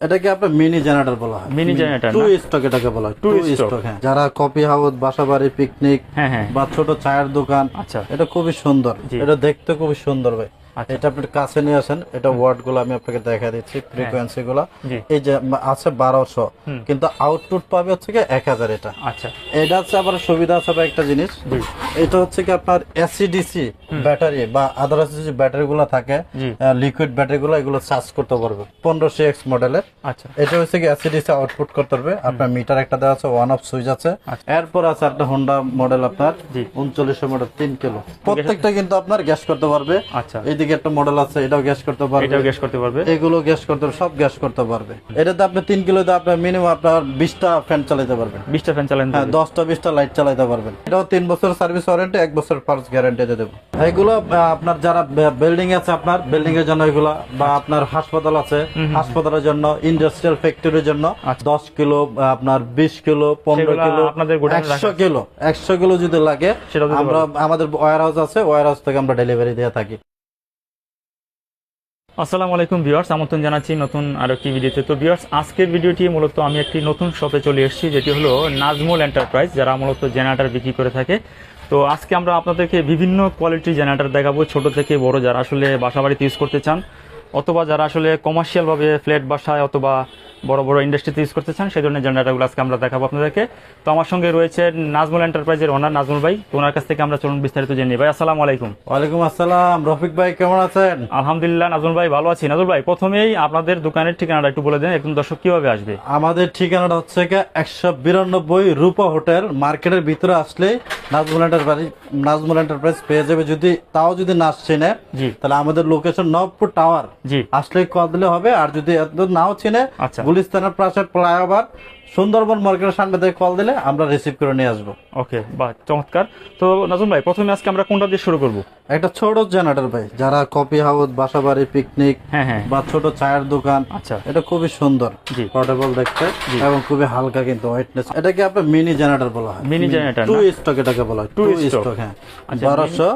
এটাকে আপনার mini generator বলা হয়। মিনি টু স্টক এটাকে বলা হয়। Two টু স্টক হ্যাঁ। যারা কফি হাউস বাসাবাড়ি পিকনিক হ্যাঁ হ্যাঁ। বা ছোট চায়ের দোকান আচ্ছা। এটা খুবই সুন্দর। এটা দেখতে খুবই সুন্দর ভাই। এটা আপনি কাছে নিয়ে আসেন এটা ওয়ার্ডগুলো আমি আপনাকে দেখা দিচ্ছি ফ্রিকোয়েন্সি গুলো। এই যে আছে বারোশো কিন্তু আউটপুট পাবে হচ্ছে কি এক হাজার এটা। আচ্ছা। এটা হচ্ছে আবার সুবিধা আছে একটা জিনিস। এটা হচ্ছে কি আপনার এসিডিসি ব্যাটারি বা আদার্স যে ব্যাটারি গুলো থাকে লিকুইড ব্যাটারি গুলো এগুলো চার্জ করতে পারবে। পনেরোশো এক্স মডেলের আচ্ছা। এটা হচ্ছে কি এসিডিসি আউটপুট করতে পারবে। আপনার মিটার একটা দেওয়া আছে ওয়ান অফ সুইচ আছে। এরপর আছে একটা হোন্ডা মডেল আপনার আচ্ছা। জি। উনচল্লিশশো মডেল তিন কিলো প্রত্যেকটা কিন্তু আপনার গ্যাস করতে পারবে। আচ্ছা। এইদিকে একটা মডেল আছে এটাও গ্যাস করতে পারবে। এটাও গ্যাস করতে পারবে। এগুলো গ্যাস করতে পারবে সব গ্যাস করতে পারবে। এটাতে আপনি কিলোতে আপনার মিনিমাম আপনার বিশটা ফ্যান চালাতে পারবেন। বিশটা ফ্যান চালান হ্যাঁ দশটা বিশটা লাইট চালাতে পারবেন। এটাও বছর সার্ভিস ওয়ারেন্টি বছর গ্যারান্টি দিয়ে দেবো। এগুলো আপনার যারা বিল্ডিং আছে আপনার বিল্ডিং এর জন্য এগুলো বা আপনার হাসপাতাল আছে হাসপাতালের জন্য ইন্ডাস্ট্রিয়াল ফ্যাক্টরির জন্য দশ কিলো আপনার বিশ কিলো পনেরো সেগুলো কিলো আপনাদের গোডাউনে একশো কিলো একশো কিলো যদি লাগে আমরা আমাদের ওয়ার হাউস আছে ওয়ার হাউস থেকে আমরা ডেলিভারি দিয়ে থাকি। আসসালামু আলাইকুম ভিউয়ার্স, আমন্ত্রণ জানাচ্ছি নতুন আর একটি ভিডিওতে। তো ভিউয়ার্স, আজকের ভিডিওটি মূলত আমি একটি নতুন শপে চলে এসেছি, যেটি হলো নাজমুল এন্টারপ্রাইজ যারা মূলত জেনারেটর বিক্রি করে থাকে। তো আজকে আমরা আপনাদেরকে বিভিন্ন কোয়ালিটির জেনারেটার দেখাবো, ছোট থেকে বড়, যারা আসলে বাসাবাড়িতে ইউজ করতে চান। অথবা যারা আসলে কমার্শিয়াল ভাবে ফ্ল্যাট বাসায় অথবা বড় বড় ইন্ডাস্ট্রিতে ইউজ করতে চান সেই ধরনের জেনারেটরগুলো আজকে আমরা দেখাবো আপনাদেরকে। তো আমার সঙ্গে রয়েছে নাজমুল এন্টারপ্রাইজের ওনার নাজমুল ভাই। ওনার কাছ থেকে আমরা চলুন বিস্তারিত জেনে। ভাই আসসালামু আলাইকুম। ওয়ালাইকুম আসসালাম। রফিক ভাই কেমন আছেন? আলহামদুলিল্লাহ নাজমুল ভাই ভালো আছি। নাজমুল ভাই প্রথমেই আপনাদের দোকানের ঠিকানাটা একটু বলে দেন। একদম দর্শক কীভাবে আসবে? আমাদের ঠিকানাটা হচ্ছে একশো বিরানব্বই রূপা হোটেল মার্কেটের ভিতরে আসলে নাজমুল এন্টারপ্রাইজ নাজমুল এন্টারপ্রাইজ পেয়ে যাবে। যদি তাও যদি না চিনে জি। তাহলে আমাদের লোকেশন নবপুর টাওয়ার জি। আসলে কল দিলে হবে আর যদি এত নাও চিনে আচ্ছা। গুলিস্তানের পাশে ফ্লাইওভার সুন্দরবন মার্কেটের সামনে থেকে কল দিলে আমরা রিসিভ করে নিয়ে আসব। ওকে বাহ চমৎকার। তো নাজমুল ভাই প্রথমে আজকে আমরা কোনটা দিয়ে শুরু করব? একটা ছোট জেনারেটর ভাই যারা কপি হাউস বাসা বাড়ি পিকনিক হ্যাঁ হ্যাঁ। বা ছোট চায়ের দোকান আচ্ছা। এটা খুবই সুন্দর জি। পোর্টেবল দেখতে এবং খুবই হালকা কিন্তু হোয়াইটনেস এটাকে আপনার মিনি জেনারেটর বলা হয়। Mini generator two? স্টক এটাকে বলা হয়। টু স্টক হ্যাঁ। আচ্ছা, বারোশো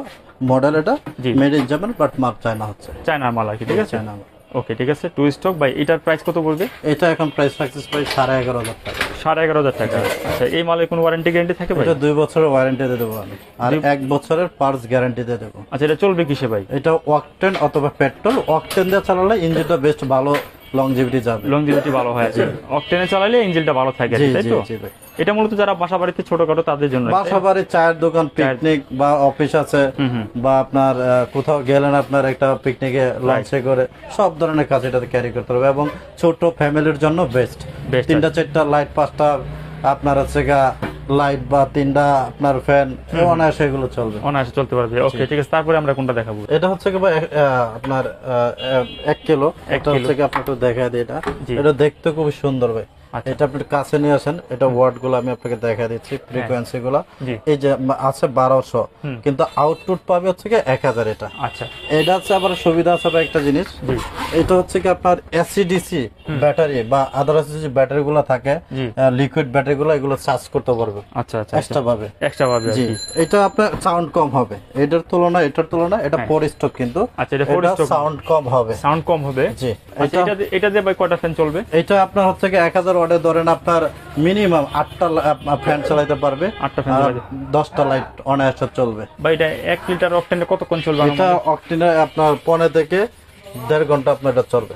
মডেল এটা made in Japan but mark China হচ্ছে। চায়নার মাল আর কি ঠিক আছে? চায়না ওকে ঠিক আছে। টু স্টক ভাই এটার প্রাইস কত পড়বে? এটা এখন প্রাইস সাকসেস প্রাইস সাড়ে এগারো হাজার টাকা। সাড়ে এগারো হাজার টাকা। আচ্ছা এই মালের কোনো ওয়ারেন্টি গ্যারেন্টি থাকে ভাই? এটা দুই বছরের ওয়ারেন্টি দিয়ে দেবো আমি। আর এক বছরের পার্স গ্যারান্টি দিয়ে দেবো। আচ্ছা এটা চলবে কিসে ভাই? এটা অকটেন অথবা পেট্রোল অকটেন দিয়ে চালালে ইঞ্জিনটা বেস্ট ভালো লংজিভিটি যাবে। লংজিভিটি ভালো হয় অকটেনে চালালে ইঞ্জিনটা ভালো থাকে তাই তো? এটা মূলত যারা বাসা বাড়িতে ছোটখাটো তাদের জন্য বাসা চায়ের দোকান পিকনিক বা অফিস আছে বা আপনার কোথাও গেলেন আপনার একটা পিকনিকে লঞ্চে করে সব ধরনের কাজ এটাতে ক্যারি করতে হবে এবং ছোট ফ্যামিলির জন্য বেস্ট তিনটা চারটা লাইট পাঁচটা আপনার হচ্ছে গা লাইট বা তিনটা আপনার ফ্যান অনায়াসে এগুলো চলবে। অনায়াসে চলতে পারবে। ওকে ঠিক আছে তারপরে আমরা কোনটা দেখাবো? এটা হচ্ছে কি আপনার আহ, এক কিলো। এটা হচ্ছে কি আপনাকে দেখা দিই এটা। এটা দেখতে খুবই সুন্দর ভাই। এটা আপনি কাছে নিয়ে আসেন এটা ওয়ার্ডগুলো আমি আপনাকে দেখা দিচ্ছি ফ্রিকোয়েন্সি গুলো এই যে আছে বারোশো কিন্তু আউটপুট পাবে হচ্ছে কি এক হাজার এটা। আচ্ছা। এটা হচ্ছে আবার সুবিধা আছে একটা জিনিস। এটা হচ্ছে কি আপনার এসিডিসি ব্যাটারি বা আদার্স যে ব্যাটারি গুলো থাকে লিকুইড ব্যাটারি গুলো এগুলো চার্জ করতে পারবে। আচ্ছা আচ্ছা এক্সট্রা পাবে। এক্সট্রা পাবে জি। এটা আপনার সাউন্ড কম হবে। এটার তুলনায় এটার তুলনায় এটা ফোর স্টক কিন্তু। আচ্ছা এটা ফোর সাউন্ড কম হবে। সাউন্ড কম হবে। জি। আচ্ছা এটা এটা দিয়ে- কয়টা ফ্যান চলবে? এটা আপনার হচ্ছে কি এক হাজার ওয়ার্ডে ধরেন আপনার মিনিমাম আটটা ফ্যান চালাইতে পারবে। আটটা ফ্যান দশটা লাইট অনায়াসে চলবে। বা এটা এক লিটার অকটেনে কতক্ষণ চলবে এটা অকটেনে আপনার পনে থেকে দেড় ঘণ্টা আপনার এটা চলবে।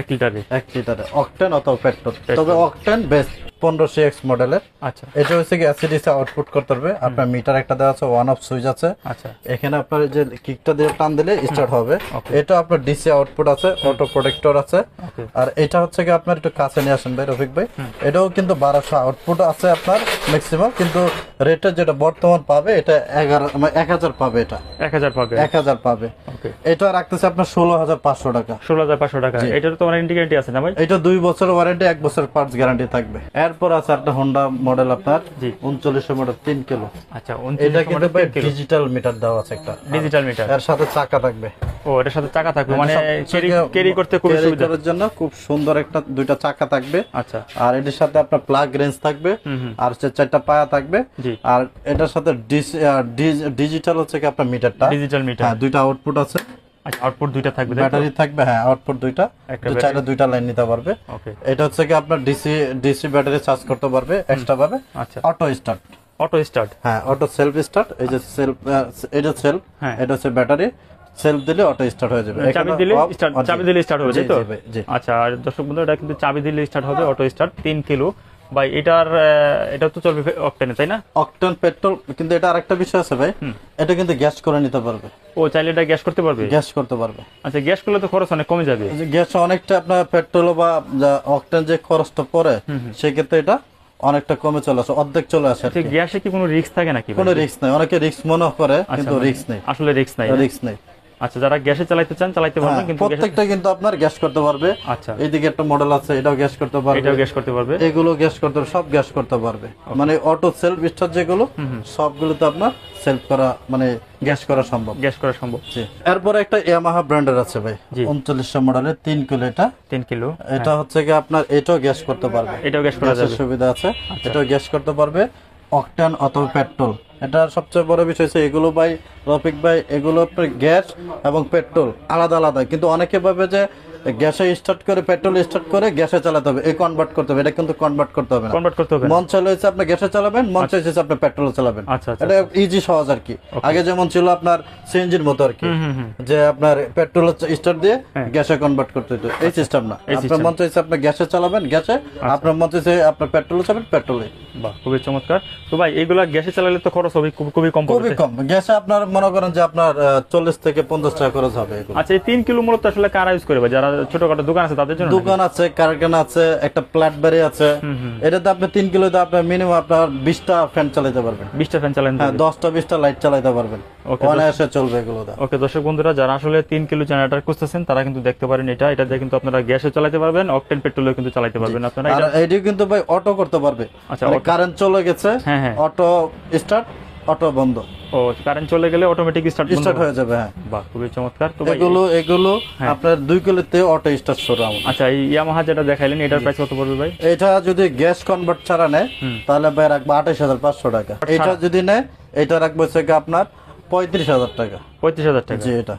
এক লিটারে এক লিটারে অকটেন অথবা পেট্রোল তবে অক্টেন বেস্ট পনেরোশো এক্স মডেলের। আচ্ছা। এটা হচ্ছে কি অ্যাসিডিসি আউটপুট করতে পারবে। আপনার মিটার একটা দেওয়া আছে ওয়ান অফ সুইচ আছে। আচ্ছা। এখানে আপনার যে কিকটা দিয়ে টান দিলে স্টার্ট হবে। এটা আপনার ডিসি আউটপুট আছে অটো প্রোটেক্টর আছে। আর এটা হচ্ছে কি আপনার একটু কাছে নিয়ে আসেন ভাই রফিক ভাই। এটাও কিন্তু বারোশো আউটপুট আছে আপনার ম্যাক্সিমাম কিন্তু রেটটা যেটা বর্তমান পাবে এটা এগারো মানে এক হাজার পাবে এটা। এক হাজার পাবে। এক হাজার পাবে। এটা রাখতেছে আপনার ষোলো হাজার পাঁচশো টাকা। ষোলো হাজার পাঁচশো টাকা। এটার তো অনেক গ্যারান্টি আছে না ভাই? এটা দুই বছর ওয়ারেন্টি এক বছর পার্টস গ্যারান্টি থাকবে। এরপর আছে একটা হোন্ডা মডেল আপনার জি। উনচল্লিশশো মডেল তিন কিলো। আচ্ছা এটা কিন্তু ডিজিটাল মিটার দেওয়া আছে একটা। ডিজিটাল মিটার এর সাথে চাকা থাকবে। ও এটার সাথে চাকা থাকবে মানে ক্যারি করতে খুব carry সুবিধা করার জন্য খুব সুন্দর একটা দুইটা চাকা থাকবে। আচ্ছা। আর এটার সাথে আপনার প্লাগ রেঞ্জ থাকবে। আর চারটা পায়া থাকবে। জি। আর এটার সাথে ডিজিটাল হচ্ছে কি আপনার মিটারটা ডিজিটাল মিটার হ্যাঁ দুইটা আউটপুট আছে। আচ্ছা আউটপুট দুইটা থাকবে ব্যাটারি থাকবে হ্যাঁ আউটপুট দুইটা। তো চাইলে দুইটা লাইন নিতে পারবে। এটা হচ্ছে কি আপনার ডিসি ডিসি ব্যাটারি চার্জ করতে পারবে এক্সট্রা ভাবে আচ্ছা। অটো স্টার্ট অটো স্টার্ট হ্যাঁ অটো সেলফ স্টার্ট এই যে সেলফ এটা সেলফ হ্যাঁ। এটা হচ্ছে ব্যাটারি সেলফ দিলে অটো স্টার্ট হয়ে যাবে। চাবি দিলে স্টার্ট চাবি দিলে স্টার্ট হবে তাই তো। আচ্ছা আর দর্শক বন্ধু এটা কিন্তু চাবি দিলে স্টার্ট হবে অটো স্টার্ট তিন কিলো ভাই এটার এটা তো চলবে অকটেনে তাই না? অকটেন পেট্রোল কিন্তু এটা আরেকটা বিষয় আছে ভাই এটা কিন্তু গ্যাস করে নিতে পারবে। ও চাইলে এটা গ্যাস করতে পারবে? গ্যাস করতে পারবে। আচ্ছা গ্যাস করলে তো খরচ অনেক কমে যাবে। গ্যাস অনেকটা আপনার পেট্রোল বা অকটেন যে খরচটা পড়ে সেক্ষেত্রে এটা অনেকটা কমে চলে আসে অর্ধেক চলে আসে আচ্ছা গ্যাসে কি কোনো রিস্ক থাকে নাকি কোনো রিস্ক নাই অনেকে রিস্ক মনে করে আচ্ছা, কিন্তু রিস্ক নেই। আসলে রিস্ক নাই রিস্ক নেই। আচ্ছা যারা গ্যাসে চালাইতে চান চালাইতে পারবেন হ্যাঁ, কিন্তু প্রত্যেকটা কিন্তু আপনার গ্যাস করতে পারবে। আচ্ছা। এইদিকে একটা মডেল আছে এটাও গ্যাস করতে পারবে। এটাও গ্যাস করতে পারবে। এগুলো গ্যাস করতে সব গ্যাস করতে পারবে। মানে অটো সেলফ স্টার্ট যেগুলো সবগুলোতে আপনার সেলফ করা মানে গ্যাস করা সম্ভব। গ্যাস করা সম্ভব। এরপরে একটা ইয়ামাহা ব্র্যান্ডের আছে ভাই। উনচল্লিশশো মডেলের তিন কিলো এটা। তিন কিলো এটা হচ্ছে কি আপনার এটাও গ্যাস করতে পারবে। এটাও গ্যাস করা যাবে। সুবিধা আছে এটাও গ্যাস করতে পারবে। অকটেন অথবা পেট্রোল। এটা সবচেয়ে বড় বিষয় হচ্ছে এগুলো ভাই রফিক ভাই এগুলো গ্যাস এবং পেট্রোল আলাদা আলাদা। কিন্তু অনেকে ভাবে যে গ্যাসে স্টার্ট করে পেট্রোল স্টার্ট করে গ্যাসে চালাতে হবে। এই কনভার্ট করতে হবে এটা কিন্তু কনভার্ট করতে হবে কনভার্ট করতে হবে মন চাইলে হচ্ছে আপনি গ্যাসে চালাবেন মন চাইছে আপনি পেট্রোল চালাবেন। আচ্ছা, আচ্ছা, এটা ইজি সহজ আর কি। আগে যেমন ছিল আপনার সিএনজির মতো আর কি। যে আপনার পেট্রোল স্টার্ট দিয়ে হ্যাঁ। গ্যাসে কনভার্ট করতে হতো এই সিস্টেম না। আপনার মন চাইছে আপনি গ্যাসে চালাবেন গ্যাসে আপনার মন চাইছে আপনার পেট্রোল চালাবেন পেট্রোলে। বাহ খুবই চমৎকার। তো ভাই এইগুলা গ্যাসে চালালে তো খরচ হবে খুবই কম খুবই কম। গ্যাসে আপনার মনে করেন যে আপনার চল্লিশ থেকে পঞ্চাশ টাকা খরচ হবে আচ্ছা এই তিন কিলো মূলত আসলে কারা ইউজ করবে যারা ছোটখাটো দোকান আছে তাদের জন্য দোকান আছে কারখানা আছে একটা প্ল্যাট বাড়ি আছে। এটাতে আপনি তিন কিলোতে আপনার মিনিমাম আপনার বিশটা ফ্যান চালাতে পারবেন। বিশটা ফ্যান চালান হ্যাঁ দশটা বিশটা লাইট চালাতে পারবেন। অনায়াসে চলবে এগুলো ওকে দর্শক বন্ধুরা যারা আসলে তিন কিলো জেনারেটর খুঁজতেছেন তারা কিন্তু দেখতে পারেন এটা। এটা দিয়ে কিন্তু আপনারা গ্যাসে চালাতে পারবেন অকটেন পেট্রোলে কিন্তু চালাতে পারবেন আপনারা। এটা কিন্তু ভাই অটো করতে পারবে। আচ্ছা, মানে। কারেন্ট চলে গেছে হ্যাঁ, হ্যাঁ। অটো স্টার্ট অটো বন্ধ। ও কারেন্ট চলে গেলে অটোমেটিক স্টার্ট স্টার্ট হয়ে যাবে হ্যাঁ। বাহ খুবই চমৎকার। তো এগুলো এগুলো আপনার দুই কিলোতে অটো স্টার্ট আচ্ছা ইয়ামাহা যেটা দেখাইলেন এটার প্রাইস কত পড়বে ভাই? এটা যদি গ্যাস কনভার্ট ছাড়া নেয় তাহলে ভাই রাখব আঠাশ হাজার পাঁচশো টাকা। এটা যদি নেয় এটা রাখব হচ্ছে কি আপনার পঁয়ত্রিশ হাজার টাকা। পঁয়ত্রিশ হাজার টাকা। জি এটা।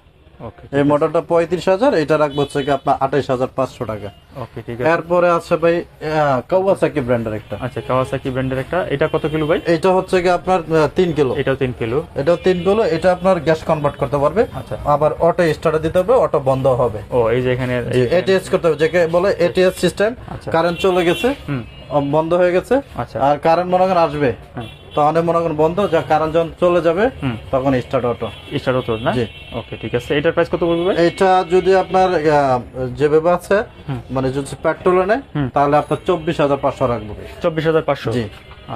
এই মডেলটা পঁয়ত্রিশ হাজার এটা রাখব হচ্ছে কি আপনার আঠাশ হাজার পাঁচশো টাকা। এরপরে আছে ভাই কাওয়াসাকি ব্র্যান্ডের একটা। আচ্ছা কাওয়াসাকি ব্র্যান্ডের একটা। এটা কত কিলো ভাই? এটা হচ্ছে কি আপনার তিন কিলো। এটাও তিন কিলো। এটাও তিন কিলো এটা আপনার গ্যাস কনভার্ট করতে পারবে। আচ্ছা। আবার অটো স্টার্ট দিতে হবে অটো বন্ধ হবে। ও এই যে এখানে এটিএস করতে হবে যেকে বলে এটিএস সিস্টেম। কারেন্ট চলে গেছে হুম। বন্ধ হয়ে গেছে আচ্ছা। আর কারেন্ট মনে করেন আসবে। হ্যাঁ। তখন মনে করেন বন্ধ যা কারেন্ট যখন চলে যাবে তখন স্টার্ট অটো স্টার্ট হতো না? জি। ওকে ঠিক আছে। এটার প্রাইস কত পড়বে এটা যদি আপনার যেভাবে আছে মানে যদি পেট্রোলে নেয় তাহলে আপনার চব্বিশ হাজার পাঁচশো রাখব। চব্বিশ হাজার পাঁচশো? জি।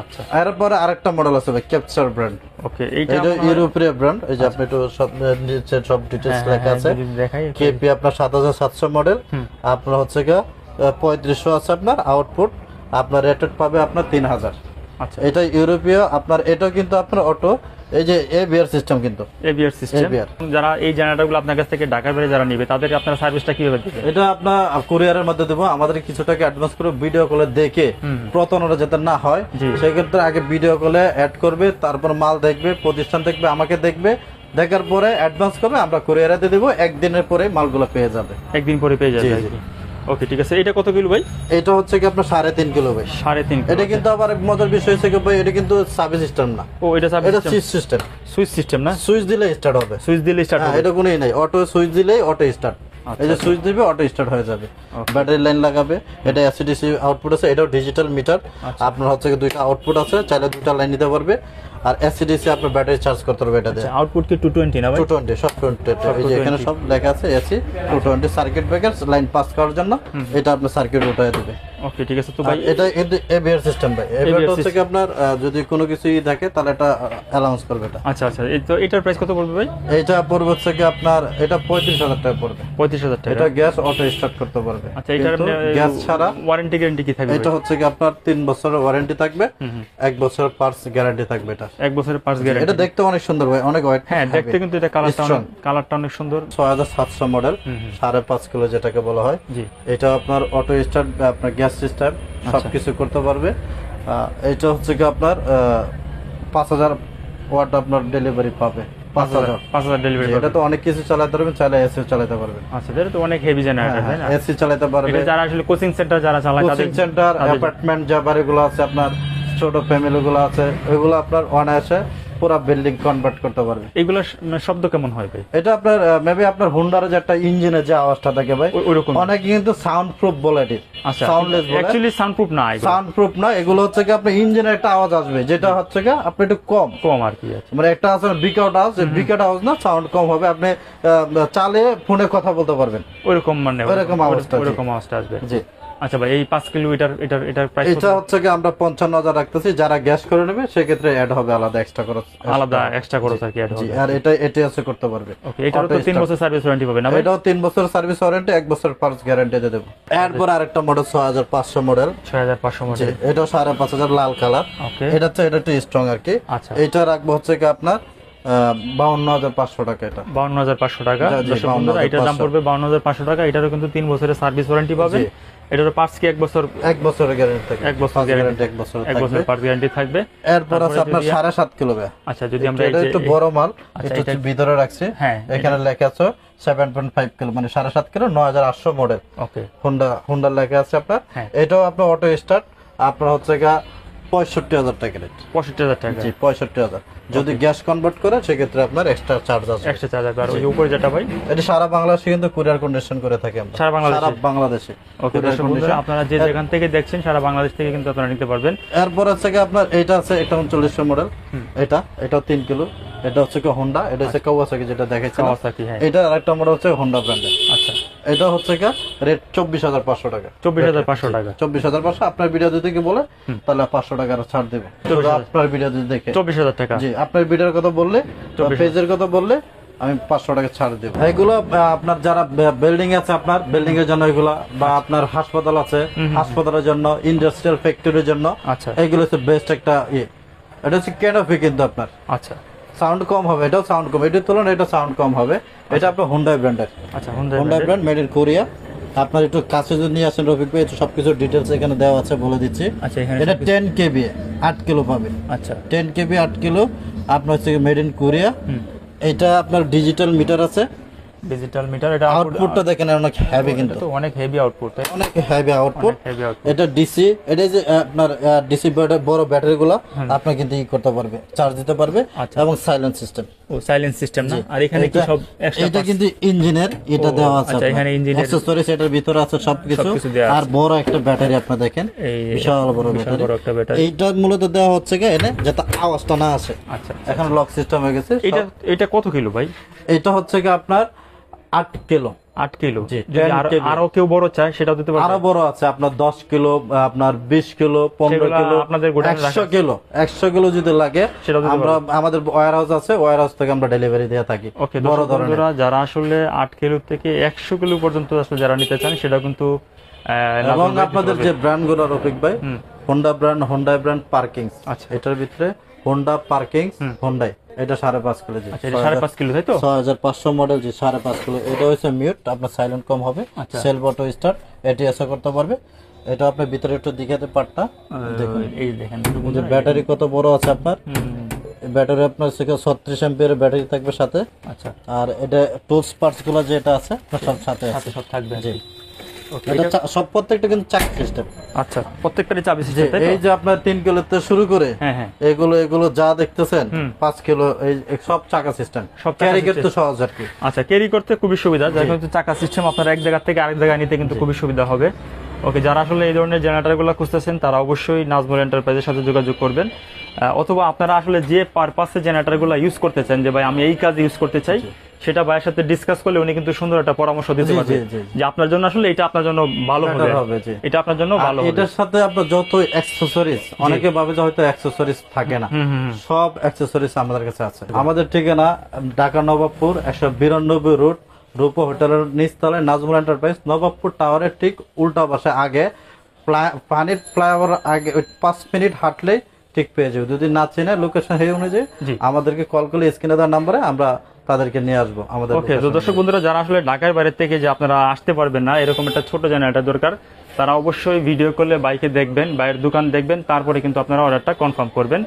আচ্ছা। এরপরে আরেকটা মডেল আছে ক্যাপচার ব্র্যান্ড ওকে এইটা ইউরোপীয় ব্র্যান্ড এই যে আপনি একটু সব নিচে সব ডিটেলস হ্যাঁ, লেখা হ্যাঁ, আছে। কেপি আপনার সাত হাজার সাতশো মডেল আপনার হচ্ছে গিয়ে পঁয়ত্রিশশো আছে আপনার আউটপুট আপনার রেটেড পাবে আপনার তিন হাজার। আচ্ছা এটা ইউরোপীয় আপনার এটাও কিন্তু আপনার অটো এই যে এ বিয়ার সিস্টেম কিন্তু। ABR system. যারা এই জেনারেটরগুলো আপনার কাছ থেকে ঢাকার বাইরে যারা নিবে তাদের আপনার সার্ভিসটা কীভাবে দিবে এটা আপনার কুরিয়ারের মধ্যে দেবো আমাদের কিছু টাকা অ্যাডভান্স করে ভিডিও কলে দেখে প্রতারণা যাতে না হয় জি। সেক্ষেত্রে আগে ভিডিও কলে অ্যাড করবে তারপর মাল দেখবে প্রতিষ্ঠান দেখবে আমাকে দেখবে দেখার পরে অ্যাডভান্স করবে আমরা কুরিয়ারে দিয়ে দেবো একদিনের পরে মালগুলো পেয়ে যাবে। একদিন পরে পেয়ে যাবে। ওকে ঠিক আছে। এটা কত কিলো ভাই? এটা হচ্ছে কি আপনার সাড়ে তিন কিলো ভাই। সাড়ে তিন এটা কিন্তু আবার মজার বিষয় হচ্ছে কি ভাই এটা কিন্তু সার্ভিস সিস্টেম না। ও এটা এটা সুইচ সিস্টেম সুইচ সিস্টেম না? সুইচ দিলে স্টার্ট হবে। সুইচ দিলে স্টার্ট হবে। এটা কোনোই নাই। অটো সুইচ দিলেই অটো স্টার্ট আচ্ছা, এই যে সুইচ দিবে অটো স্টার্ট হয়ে যাবে। ব্যাটারি লাইন লাগাবে। এটা এসিডিসি আউটপুট আছে এটাও ডিজিটাল মিটার আচ্ছা। আপনার হচ্ছে কি দুইটা আউটপুট আছে চাইলে দুইটা লাইন নিতে পারবে। আর এসিডিসি আপনার ব্যাটারি চার্জ করতে পারবে এটা দিয়ে আউটপুট কি টু টোয়েন্টি না ভাই? টু টোয়েন্টি সব টোয়েন্টি এই যে এখানে সব লেখা আছে AC two twenty circuit breaker line pass করার জন্য। এটা আপনার সার্কিট উঠায় দেবে ওকে ঠিক আছে। তো ভাই এটা এবিআর সিস্টেম ভাই। এবিআর ABR হচ্ছে কি আপনার যদি কোনো কিছুই থাকে তাহলে এটা অ্যালাউন্স করবে এটা। আচ্ছা আচ্ছা। এই তো এটার প্রাইস কত পড়বে ভাই? এটা পড়বে হচ্ছে কি আপনার এটা পঁয়ত্রিশ হাজার টাকা পড়বে। পঁয়ত্রিশ হাজার টাকা। এটা গ্যাস অটো স্টার্ট করতে পারবে। আচ্ছা এটার গ্যাস ছাড়া ওয়ারেন্টি গ্যারেন্টি কি থাকবে এটা হচ্ছে কি আপনার তিন বছরের ওয়ারেন্টি থাকবে। এক বছরের পার্টস গ্যারান্টি থাকবে এটা। এক বছরের পাঁচ গ্যারেন্টি এটা দেখতে অনেক সুন্দর ভাই অনেক হোয়াইট হ্যাঁ দেখতে কিন্তু এটা কালারটা। অনেক কালারটা অনেক সুন্দর। ছয় হাজার সাতশো মডেল সাড়ে পাঁচ কিলো যেটাকে বলা হয়। জি। এটা আপনার অটো স্টার্ট আপনার গ্যাস সিস্টেম আচ্ছা। সবকিছু করতে পারবে। এটা হচ্ছে কি আপনার পাঁচ হাজার ওয়াট আপনার ডেলিভারি পাবে। পাঁচ হাজার পাঁচ হাজার ডেলিভারি এটা তো অনেক কিছু চালাতে পারবেন চাইলে এসি চালাতে পারবেন। আচ্ছা এটা তো অনেক হেভি জেনারেটর তাই না? এসি চালাতে পারবে। যারা আসলে কোচিং সেন্টার যারা চালায় কোচিং সেন্টার তাদের- অ্যাপার্টমেন্ট যা বাড়িগুলো আছে আপনার ছোট ফ্যামিলি গুলো আছে ওইগুলো আপনার অনায়াসে পুরো বিল্ডিং কনভার্ট করতে পারবে। এগুলো শব্দ কেমন হয় ভাই? এটা আপনার মেবি আপনার হুন্ডার যে একটা ইঞ্জিনের যে আওয়াজটা থাকে ভাই ওইরকম। অনেকে কিন্তু সাউন্ড প্রুফ বলে এটি। আচ্ছা সাউন্ডলেস বলে। অ্যাকচুয়ালি সাউন্ডপ্রুফ না সাউন্ড প্রুফ না এগুলো হচ্ছে কি আপনার ইঞ্জিনের একটা আওয়াজ আসবে যেটা হচ্ছে কি আপনি একটু কম। কম আর কি আছে মানে একটা আছে বিকআউট আওয়াজ বিকআউট আওয়াজ না সাউন্ড কম হবে আপনি চালে ফোনে কথা বলতে পারবেন। ওইরকম মানে ওইরকম আওয়াজটা, ওইরকম আওয়াজটা আসবে। জি। আচ্ছা ভাই এই পাঁচ কিলো এটার এটার এটার প্রাইস এটা হচ্ছে কি আমরা পঞ্চান্ন হাজার রাখতেছি যারা গ্যাস করে নেবে অ্যাড হবে আলাদা এক্সট্রা খরচ আলাদা এক্সট্রা খরচ আর কি জি হবে। আর এটা এটিএস করতে পারবে। ওকে এটারও তো বছর সার্ভিস ওয়ারেন্টি পাবে না এটাও তিন বছর সার্ভিস ওয়ারেন্টি বছর গ্যারান্টি দিয়ে দেবো। এরপর আরেকটা মডেল ছয় হাজার পাঁচশো মডেল ছয় হাজার পাঁচশো মডেল এটাও সাড়ে পাঁচ হাজার লাল কালার এটা হচ্ছে এটা একটু স্ট্রং আর কি। আচ্ছা। এটা রাখব হচ্ছে কি আপনার বাউন্ন হাজার পাঁচশো টাকা এটা। বাউন্ন হাজার পাঁচশো টাকা। জি, জি, দর্শক 52,500 বন্ধুরা এটার দাম পড়বে বাউন্ন হাজার পাঁচশো টাকা এটারও কিন্তু তিন বছরের সার্ভিস ওয়ারেন্টি পাবে জি। এটারও পার্টস কি এক বছর? এক বছরের গ্যারান্টি এক বছর guarantee এক বছর এক বছর পার্টস গ্যারান্টি থাকবে। এরপর আছে আপনার যদি- সাড়ে সাত কিলো ব্যয় আচ্ছা যদি আমরা এটা একটু বড় মাল আচ্ছা, এটা হচ্ছে ভিতরে রাখছি। হ্যাঁ, এখানে লেখা আছে সেভেন পয়েন্ট ফাইভ কিলো মানে সাড়ে সাত কিলো নয় হাজার আটশো মডেল ওকে হুন্ডা হুন্ডার লেখা আছে আপনার। হ্যাঁ। এটাও আপনার অটো স্টার্ট আপনার হচ্ছে গা পঁয়ষট্টি হাজার টাকা রেট পঁয়ষট্টি হাজার টাকা। জি পঁয়ষট্টি হাজার। যদি গ্যাস কনভার্ট করে সেক্ষেত্রে আপনার এক্সট্রা চার্জ আছে একশো চার হাজার আর ওই উপরে যেটা ভাই? এটা সারা বাংলাদেশে কিন্তু কুরিয়ার কন্ডিশন করে থাকি আমরা। সারা বাংলাদেশে? সারা বাংলাদেশে ওকে বন্ধুরা আপনারা যে যেখান থেকে দেখছেন সারা বাংলাদেশ থেকে কিন্তু আপনারা নিতে পারবেন। এরপর হচ্ছে কি আপনার এটা আছে একটা উনচল্লিশশো মডেল এটা এটাও তিন কিলো। এটা হচ্ছে কি হোন্ডা এটা হচ্ছে কাওয়াসাকি যেটা দেখাচ্ছিলাম কাওয়াসাকি হ্যাঁ। এটা আরেকটা মডেল হচ্ছে হোন্ডা ব্র্যান্ডের আচ্ছা এটা হচ্ছে কি রেট চব্বিশ হাজার পাঁচশো টাকা। চব্বিশ হাজার পাঁচশো টাকা। চব্বিশ হাজার পাঁচশো আপনার ভিডিও যদি কি বলে তাহলে পাঁচশো টাকার ছাড় দেবে। আপনার ভিডিও যদি দেখে। চব্বিশ হাজার টাকা। জি আপনার ভিডিওর কথা বললে পেজের কথা বললে আমি পাঁচশো টাকা ছাড় দেবো। এগুলো আপনার যারা বিল্ডিং আছে আপনার বিল্ডিং এর জন্য এগুলা বা আপনার হাসপাতাল আছে হাসপাতালের জন্য ইন্ডাস্ট্রিয়াল ফ্যাক্টরির জন্য আচ্ছা। এগুলো হচ্ছে বেস্ট একটা ইয়ে। এটা হচ্ছে ক্যানোপি কিন্তু আপনার? আচ্ছা। সাউন্ড কম হবে এটাও সাউন্ড কম এটার তুলনায় এটা সাউন্ড কম হবে। এটা আপনার হুন্ডাই ব্র্যান্ডের আচ্ছা Honda Hyundai brand made in Korea আপনার একটু কাছে যদি নিয়ে আসেন রফিক ভাই একটু সবকিছু ডিটেলস এখানে দেওয়া আছে বলে দিচ্ছি। আচ্ছা এখানে এটা টেন কেবি আট কিলো পাবে। আচ্ছা। টেন কেবি আট কিলো আপনার হচ্ছে মেড ইন কোরিয়া এটা আপনার ডিজিটাল মিটার আছে। ডিজিটাল মিটার এটা আউটপুটটা দেখেন অনেক হেভি কিন্তু। তো অনেক হেভি আউটপুট তাই অনেক হেভি আউটপুট এটা ডিসি এটা যে আপনার ডিসি বড় ব্যাটারি গুলো আপনার কিন্তু ই করতে পারবে চার্জ দিতে পারবে আচ্ছা। এবং সাইলেন্ট সিস্টেম ও সাইলেন্স সিস্টেম না? আর এখানে কি সব এক্সট্রা এটা কিন্তু ইঞ্জিনের এটা দেওয়া আছে আচ্ছা, এখানে এর- অ্যাকসেসরিজ এটার ভিতরে আছে সবকিছু। দেওয়া আছে। আর বড় একটা ব্যাটারি আপনি দেখেন। এই বিশাল বড় ব্যাটারি বড় একটা ব্যাটারি। এইটা মূলত দেওয়া হচ্ছে কি এনে যাতে আওয়াজটা না আসে। আচ্ছা। এখন লক সিস্টেম হয়ে গেছে এটা এটা কত কিলো ভাই? এটা হচ্ছে কি আপনার আট কিলো। আট কিলো। জি, যদি 10 আরো- কেউ বড় চায় সেটাও দিতে পারবে। আরও বড় আছে আপনার দশ কিলো আপনার বিশ কিলো পনেরো কিলো আপনাদের একশো কিলো একশো কিলো যদি লাগে আমরা আমাদের ওয়ার হাউস আছে ওয়ার হাউস থেকে আমরা ডেলিভারি দিয়ে থাকি। ওকে বড় ধরনের। যারা আসলে আট কিলো থেকে একশো কিলো পর্যন্ত আসলে যারা নিতে চান সেটা কিন্তু এবং আপনাদের যে ব্র্যান্ডগুলো রফিক ভাই Honda brand Honda brand parking আচ্ছা। এটার ভিতরে হোন্ডা পার্কিং হোন্ডাই এটা সাড়ে পাঁচ কিলো আচ্ছা সাড়ে পাঁচ কিলো তাই তো? ছয় হাজার পাঁচশো মডেল সাড়ে পাঁচ কিলো এটা হচ্ছে মিউট আপনার সাইলেন্ট কম হবে। আচ্ছা। সেল স্টার্ট এটি এসে করতে পারবে। এটা আপনার ভিতরে একটু দিঘাতে পার্টটা দেখুন। এই দেখেন ব্যাটারি কত বড় আছে আপনার? ব্যাটারি আপনার সেখানে ছত্রিশ এমপিয়ার ব্যাটারি থাকবে সাথে। আচ্ছা। আর এটা টুলস পার্টসগুলো যেটা আছে সব সাথে সাথে সব থাকবে। জি। এটা চা- সব প্রত্যেকটা কিন্তু চাক সিস্টেম আচ্ছা প্রত্যেকটারই চাবি সিস্টেম এই যে আপনার তিন কিলো থেকে শুরু করে এগুলো এগুলো যা দেখতেছেন পাঁচ কিলো এই এই সব চাকা সিস্টেম সব ক্যারি করতে সহজ আর কি। আচ্ছা ক্যারি করতে খুবই সুবিধা। যার কারণে চাকা সিস্টেম আপনার এক জায়গা থেকে আরেক জায়গায় নিতে কিন্তু খুবই সুবিধা হবে। ওকে যারা আসলে এই ধরনের জেনারেটরগুলো খুঁজতেছেন তারা অবশ্যই নাজমুল এন্টারপ্রাইজের সাথে যোগাযোগ করবেন। অথবা আপনারা আসলে যে পারপাসে জেনারেটরগুলো ইউজ করতে চান যে ভাই আমি এই কাজ ইউজ করতে চাই সেটা ভাইয়ের সাথে ডিসকাস করলে উনি কিন্তু সুন্দর একটা পরামর্শ দিতে পারবে। যে আপনার জন্য আসলে এটা আপনার জন্য ভালো হবে। এটা আপনার জন্য ভালো হবে। এটার সাথে আপনার যত অ্যাক্সেসরিজ অনেকে ভাবে যে হয়তো অ্যাক্সেসরিজ থাকে না। সব অ্যাক্সেসরিজ আমাদের কাছে আছে। আমাদের ঠিকানা ঢাকা নবাবপুর একশো বিরানব্বই রুট রূপ হোটেলের নিচতলায় নাজমুল এন্টারপ্রাইজ নবাবপুর টাওয়ারের ঠিক উল্টা পাশে আগে। পানির ফ্লাইওভার আগে পাঁচ মিনিট হাঁটলেই ঠিক পেয়ে যাবে। যদি না চেনে লোকেশন সেই অনুযায়ী আমাদেরকে কল করলে স্ক্রিনে দেওয়ার নাম্বারে আমরা তাদেরকে নিয়ে আসব আমাদের ওকে তো দর্শক বন্ধুরা যারা আসলে ঢাকার বাইরে থেকে যে আপনারা আসতে পারবেন না এরকম একটা ছোট জেনারেটর দরকার তারা অবশ্যই ভিডিও করলে বাইকে দেখবেন বাইরের দোকান দেখবেন তারপরে কিন্তু আপনারা অর্ডারটা কনফার্ম করবেন।